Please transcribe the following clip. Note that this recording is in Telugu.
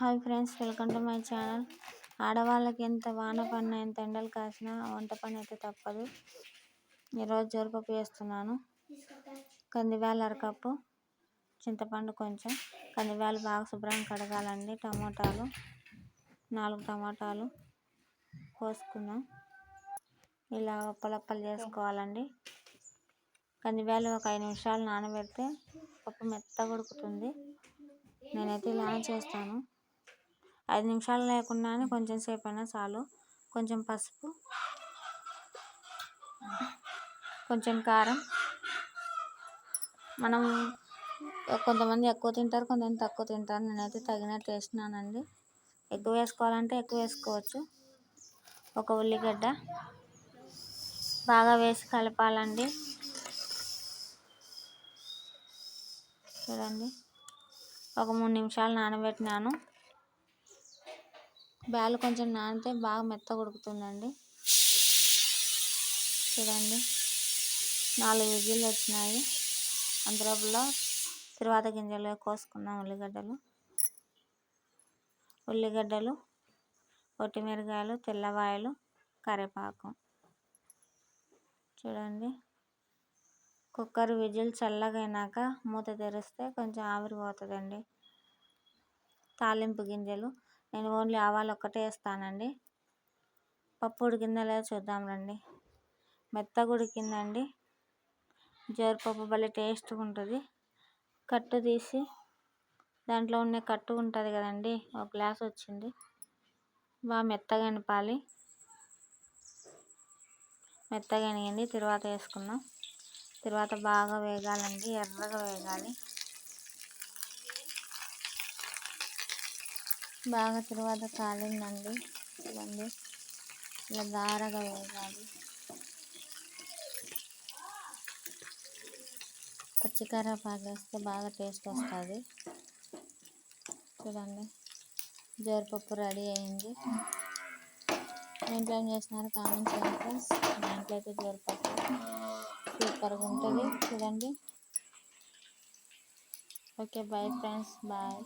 Hi friends welcome to my channel. ఆడవాళ్ళకి ఎంత వాన పడినా ఎంత ఎండలు కాసినా వంట పని అయితే తప్పదు. ఈరోజు జోరుపప్పు వేస్తున్నాను కందివేలు అరకప్పు చింతపండు కొంచెం. కందివేలు బాగా శుభ్రంగా కడగాలండి. టమోటాలు నాలుగు టమాటాలు కోసుకుందాం ఇలా ఉప్పలప్పలు చేసుకోవాలండి. కందివేలు ఒక ఐదు నిమిషాలు నానబెడితే పప్పు మెత్తగా ఉడుకుతుంది. నేనైతే ఇలా చేస్తాను. ఐదు నిమిషాలు లేకుండా కొంచెం సేపు అయినా చాలు. కొంచెం పసుపు కొంచెం కారం. మనం కొంతమంది ఎక్కువ తింటారు కొంతమంది తక్కువ తింటారు. నేనైతే తగినట్టు వేసినానండి ఎక్కువ వేసుకోవాలంటే ఎక్కువ వేసుకోవచ్చు. ఒక ఉల్లిగడ్డ బాగా వేసి కలపాలండి. చూడండి. ఒక మూడు నిమిషాలు నానబెట్టినాను. బ్యాలు కొంచెం నానితే బాగా మెత్తగా ఉడుకుతుందండి చూడండి. నాలుగు విజిల్లు వచ్చినాయి. అందులోపల తర్వాత గింజలు కోసుకున్నాం ఉల్లిగడ్డలు. ఉల్లిగడ్డలు కొట్టిమిరకాయలు తెల్లవాయలు కరివేపాకు. చూడండి. కుక్కర్ విజిల్ చల్లగైనాక మూత తెరిస్తే కొంచెం ఆవిరి పోతుందండి. తాలింపు గింజలు. నేను ఓన్లీ ఆవాలు ఒక్కటే వేస్తానండి. పప్పు ఉడికిందా లేదా చూద్దాం రండి. మెత్తగా ఉడికిందండి. జీడిపప్పు భలే టేస్ట్గా ఉంటుంది. కట్టు తీసి దాంట్లో ఉన్న కట్టు ఉంటుంది కదండి ఒక గ్లాస్ వచ్చింది. బాగా మెత్తగా ఎనపాలి మెత్తగా ఎనిగింది తర్వాత వేసుకుందాం. తర్వాత బాగా వేగాలండి ఎర్రగా వేగాలి. బాగా తర్వాత కాలిందండి. చూడండి ఇలా దారగా వేయాలి. పచ్చికరపాకు వేస్తే బాగా టేస్ట్ వస్తుంది. చూడండి. జోరపప్పు రెడీ అయింది. ఇంట్లో ఏం చేసినారు కామెంట్స్ చేయండి ఫ్రెండ్స్. మా ఇంట్లో అయితే జోరపప్పు సూపర్గా ఉంటుంది. చూడండి. Okay bye friends. బాయ్.